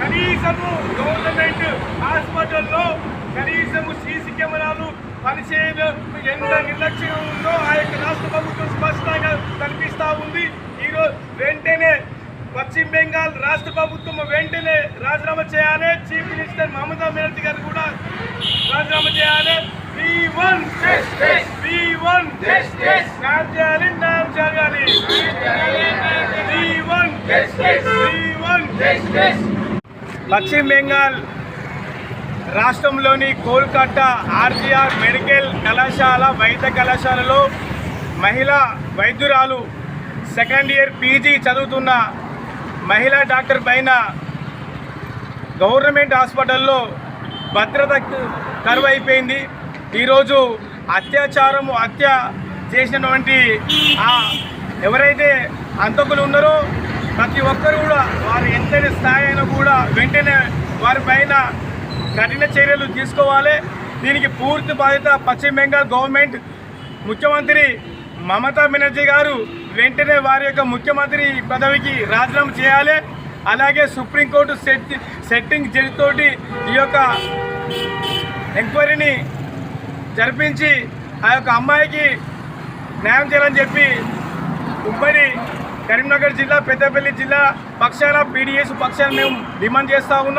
కనీసము గవర్నమెంట్ హాస్పిటల్లో కనీసము సీసీ కెమెరాలు పనిచేయడం ఎంత నిర్లక్ష్యం ఉందో ఆ యొక్క రాష్ట్ర ప్రభుత్వం స్పష్టంగా కనిపిస్తూ ఉంది ఈరోజు వెంటనే పశ్చిమ బెంగాల్ రాష్ట్ర ప్రభుత్వం వెంటనే రాజీనామా చేయాలి చీఫ్ మినిస్టర్ మమతా బెనర్జీ గారు కూడా రాజీనామా చేయాలి వి వన్ వన్ చేయాలి పశ్చిమ బెంగాల్ రాష్ట్రంలోని కోల్కతా ఆర్జీఆర్ మెడికల్ కళాశాల వైద్య కళాశాలలో మహిళా వైద్యురాలు సెకండ్ ఇయర్ పీజీ చదువుతున్న మహిళా డాక్టర్ పైన గవర్నమెంట్ హాస్పిటల్లో భద్రత కరువు అయిపోయింది ఈరోజు అత్యాచారము హత్య చేసినటువంటి ఎవరైతే అంతకులు ఉన్నారో ప్రతి ఒక్కరు కూడా వారు ఎంతటి స్థాయి అయినా కూడా వెంటనే వారి పైన కఠిన చర్యలు తీసుకోవాలి. దీనికి పూర్తి బాధ్యత పశ్చిమ బెంగాల్ గవర్నమెంట్. ముఖ్యమంత్రి మమతా బెనర్జీ గారు వెంటనే వారి యొక్క ముఖ్యమంత్రి పదవికి రాజీనామా చేయాలి. అలాగే సుప్రీంకోర్టు సెట్ సెట్టింగ్ జడ్జితోటి ఈ యొక్క ఎంక్వైరీని జరిపించి ఆ యొక్క అమ్మాయికి న్యాయం చేయాలని చెప్పి మరి కరీంనగర్ జిల్లా పెద్దపల్లి జిల్లా పక్షాన పీడిఎస్ పక్షాన మేము డిమాండ్ చేస్తూ ఉన్నాం.